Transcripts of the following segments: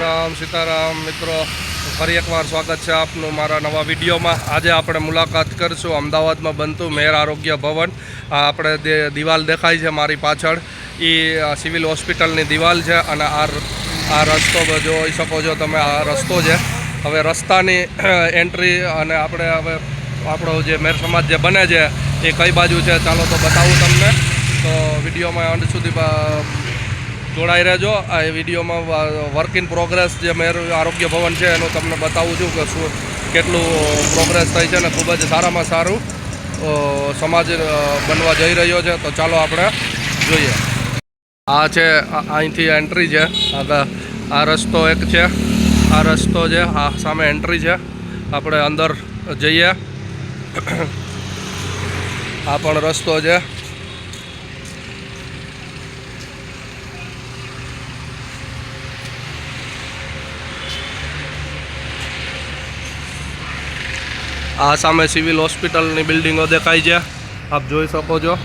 રામ સીતારામ મિત્રો, ફરી એકવાર સ્વાગત છે આપનું મારા નવા વિડીયોમાં. આજે આપણે મુલાકાત કરીશું અમદાવાદમાં બનતું મેર આરોગ્ય ભવન. આપણે દિવાલ દેખાય છે મારી પાછળ. એ સિવિલ હોસ્પિટલની દિવાલ છે અને આ આ રસ્તો જોઈ શકો છો તમે, આ રસ્તો છે. હવે રસ્તાની એન્ટ્રી અને આપણે હવે આપણો જે મેર સમાજ જે બને છે એ કઈ બાજુ છે ચાલો તો બતાવું તમને. તો વિડીયોમાં અંત સુધી જોડાઈ રહેજો. આ વિડીયોમાં વર્ક ઇન પ્રોગ્રેસ જે મેર આરોગ્ય ભવન છે એનું તમને બતાવું છું કે શું, કેટલું પ્રોગ્રેસ થઈ છે અને ખૂબ જ સારામાં સારું સમાજ બનવા જઈ રહ્યો છે. તો ચાલો આપણે જોઈએ. આ છે અહીંથી એન્ટ્રી છે. આ રસ્તો એક છે. આ રસ્તો છે, આ સામે એન્ટ્રી છે. આપણે અંદર જઈએ. આ પણ રસ્તો છે. આ સામે સિવિલ હોસ્પિટલની બિલ્ડિંગો દેખાય છે. આપ જોઈ શકો છો.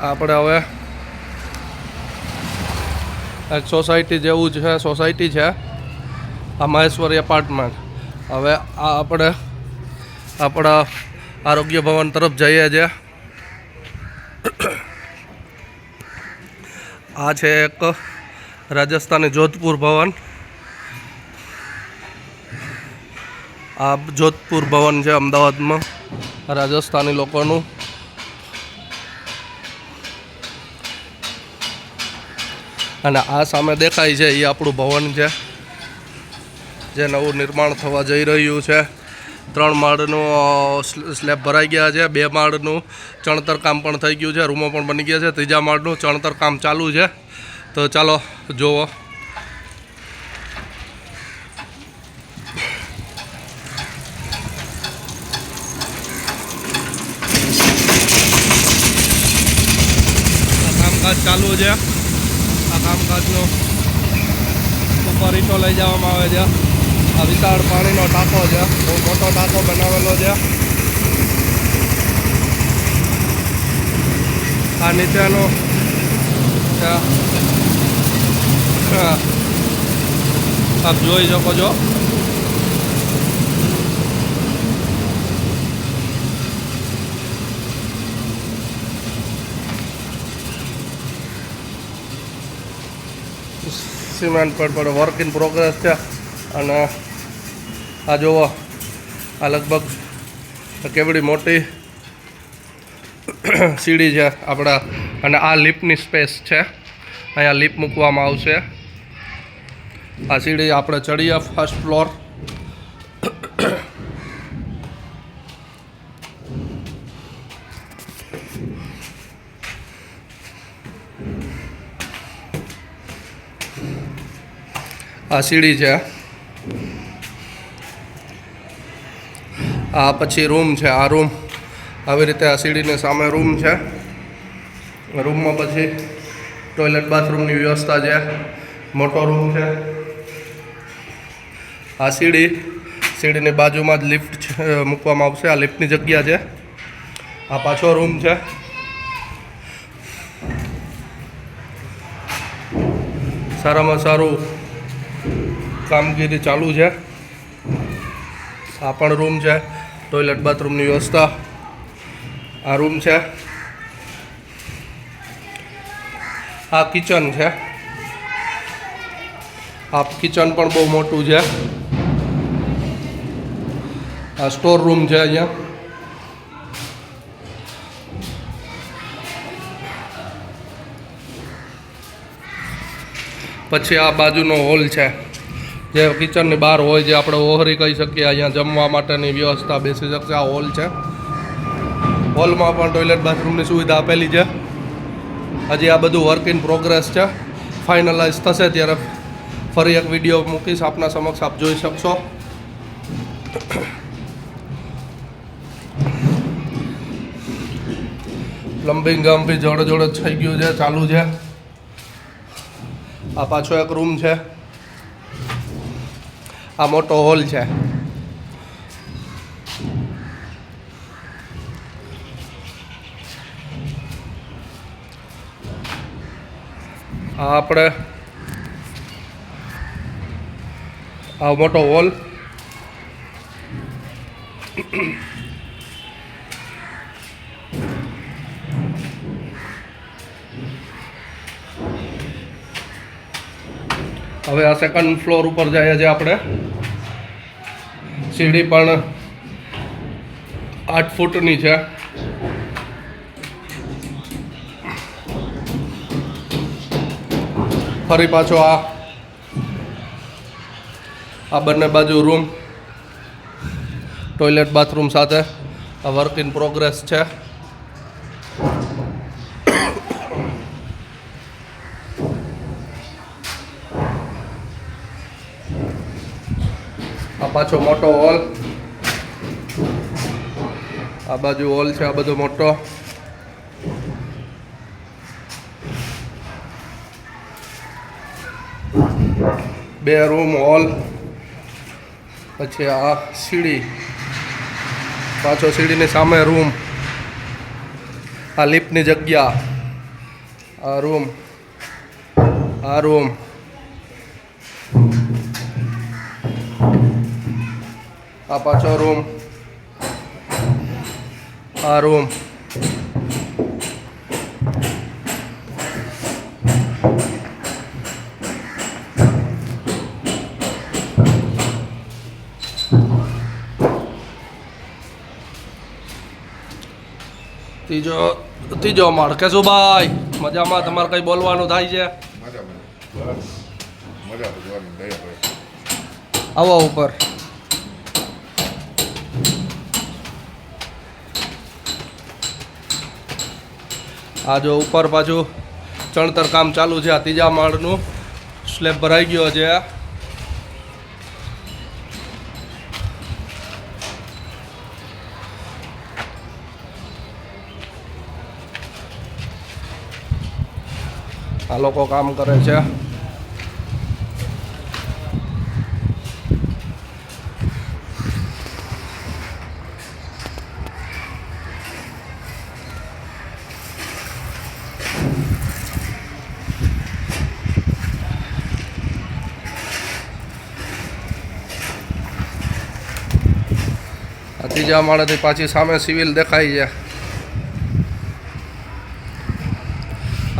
આપણે હવે એક સોસાયટી જેવું છે, સોસાયટી છે, આ મહેશ્વરી એપાર્ટમેન્ટ હવે આ આપણે આપણા આરોગ્ય ભવન તરફ જઈએ છીએ. આ છે એક રાજસ્થાની જોધપુર ભવન. આ જોધપુર ભવન છે અમદાવાદમાં, રાજસ્થાની લોકોનું. અને આ સામે દેખાય છે એ આપણું ભવન છે, જે નવું નિર્માણ થવા જઈ રહ્યું છે. ત્રણ માળનું સ્લેબ ભરાઈ ગયા છે. બે માળનું ચણતર કામ પણ થઈ ગયું છે. રૂમો પણ બની ગયા છે. ત્રીજા માળનું ચણતર કામ ચાલુ છે. તો ચાલો જુઓ કામકાજ ચાલુ છે. આ કામકાજનો ઉપર ઈટો લઈ જવામાં આવે છે. આ વિશાળ પાણીનો ટાંકો છે. બહુ મોટો ટાંકો બનાવેલો છે. આ નીચેનો. આપ જોઈ શકો છો. સિમેન્ટ પર વર્ક ઇન પ્રોગ્રેસ છે. અને આ જુઓ આ લગભગ કેવડી મોટી સીડી છે આપણા, અને આ લિપની સ્પેસ છે. અહીંયા લિપ મૂકવામાં આવશે. આ સીડી આપણે ચડીએ ફર્સ્ટ ફ્લોર. આ સીડી છે. આ પછી રૂમ છે, આ રૂમ. આવી રીતે આ સીડીની સામે રૂમ છે. રૂમમાં પછી ટોયલેટ બાથરૂમની વ્યવસ્થા છે. મોટો રૂમ છે. આ સીડી, સીડીની બાજુમાં જ લિફ્ટ મૂકવામાં આવશે. આ લિફ્ટની જગ્યા છે. આ પાછો રૂમ છે. સારામાં સારું કામગીરી ચાલુ છે. આ પણ રૂમ છે. ટોયલેટ બાથરૂમની વ્યવસ્થા. આ રૂમ છે. આ કિચન છે. આ કિચન પણ બહુ મોટું છે. આ સ્ટોર રૂમ છે અહીંયા. પછી આ બાજુનો હોલ છે. જે કિચનની બહાર હોય જે આપણે ઓહરી કહી શકીએ, અહીંયા જમવા માટેની વ્યવસ્થા બેસી શકશે. આ હોલ છે. હોલમાં પણ ટોયલેટ બાથરૂમની સુવિધા આપેલી છે. હજી આ બધું વર્ક ઇન પ્રોગ્રેસ છે. ફાઇનલાઇઝ થશે ત્યારે ફરી એક વીડિયો મૂકીશ. આપના સમક્ષ આપ જોઈ શકશો. પ્લમ્બિંગ કામ બી જોડે જોડે થઈ ગયું છે, ચાલુ છે. આ પાછો એક રૂમ છે. આ મોટો હોલ છે. આ આપણે આ મોટો હોલ હવે આ સેકન્ડ ફ્લોર ઉપર જઈએ છીએ આપણે. સીડી પણ આઠ ફૂટની છે. ફરી પાછો આ આ બંને બાજુ રૂમ ટોયલેટ બાથરૂમ સાથે. આ વર્ક ઇન પ્રોગ્રેસ છે. પાછો મોટો હોલ. આ બાજુ હોલ છે, આ બધો મોટો. બે રૂમ હોલ, પછી આ સીડી. પાછો સીડીની સામે રૂમ. આ લિફ્ટની જગ્યા. આ રૂમ. આ રૂમ. આ પાછો રૂમ આ રૂમ ત્રીજો ત્રીજો માળ. કેશુભાઈ મજામાં? તમારે કઈ બોલવાનું થાય છે? ભાઈ આવો ઉપર. આ જો ઉપર પાછું ચણતર કામ ચાલુ છે, આ ત્રીજા માળનું સ્લેબ ભરાઈ ગયો છે. આ લોકો કામ કરે છે. ત્રીજા માળેથી પાછી સામે સિવિલ દેખાય છે.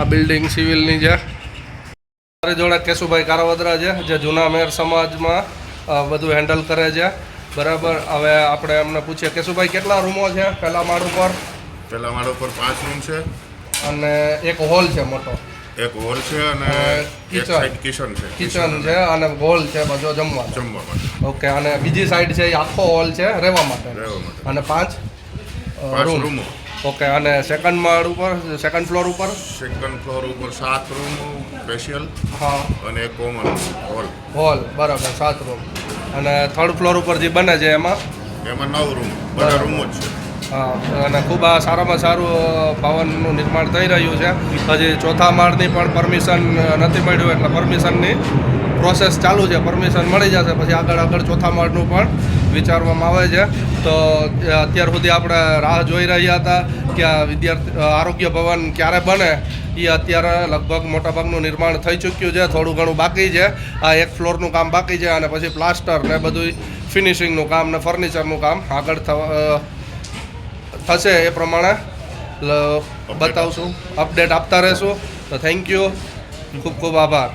આ બિલ્ડિંગ સિવિલની છે. મારી જોડે કેશુભાઈ કારાવદરા છે જે જૂના મેર સમાજમાં બધું હેન્ડલ કરે છે. બરાબર? હવે આપણે એમને પૂછીએ. કેશુભાઈ કેટલા રૂમો છે પહેલા માળ ઉપર? પહેલા માળ ઉપર પાંચ રૂમ છે. અને એક હોલ છે મોટો. એક હોલ છે અને કિચન એક સાઈડ કિચન છે. કિચન છે અને હોલ છે બધો જમવા જમવા માટે ઓકે અને બીજી સાઈડ છે એ આખો હોલ છે રહેવા માટે. રહેવા માટે. અને પાંચ? રૂમ ઓકે અને સેકન્ડ માળ ઉપર સેકન્ડ ફ્લોર ઉપર? સેકન્ડ ફ્લોર ઉપર સાત રૂમ સ્પેશિયલ હા. અને એક કોમન હોલ હોલ બરાબર સાત રૂમ અને થર્ડ ફ્લોર ઉપર જે બને છે એમાં? એમાં નવ રૂમ બધા રૂમો જ છે. અને ખૂબ આ સારામાં સારું ભવનનું નિર્માણ થઈ રહ્યું છે. હજી ચોથા માળની પણ પરમિશન નથી મળ્યું, એટલે પરમિશનની પ્રોસેસ ચાલુ છે. પરમિશન મળી જશે, પછી આગળ આગળ ચોથા માળનું પણ વિચારવામાં આવે છે. તો અત્યાર સુધી આપણે રાહ જોઈ રહ્યા હતા કે આ વિદ્યાર્થી આરોગ્ય ભવન ક્યારે બને, એ અત્યારે લગભગ મોટાભાગનું નિર્માણ થઈ ચૂક્યું છે. થોડું ઘણું બાકી છે. આ એક ફ્લોરનું કામ બાકી છે, અને પછી પ્લાસ્ટર ને બધું ફિનિશિંગનું કામ ને ફર્નિચરનું કામ આગળ થવા થશે એ પ્રમાણે. બતાવશું અપડેટ આપતા રહેશું. તો થેન્ક યુ ખૂબ ખૂબ આભાર.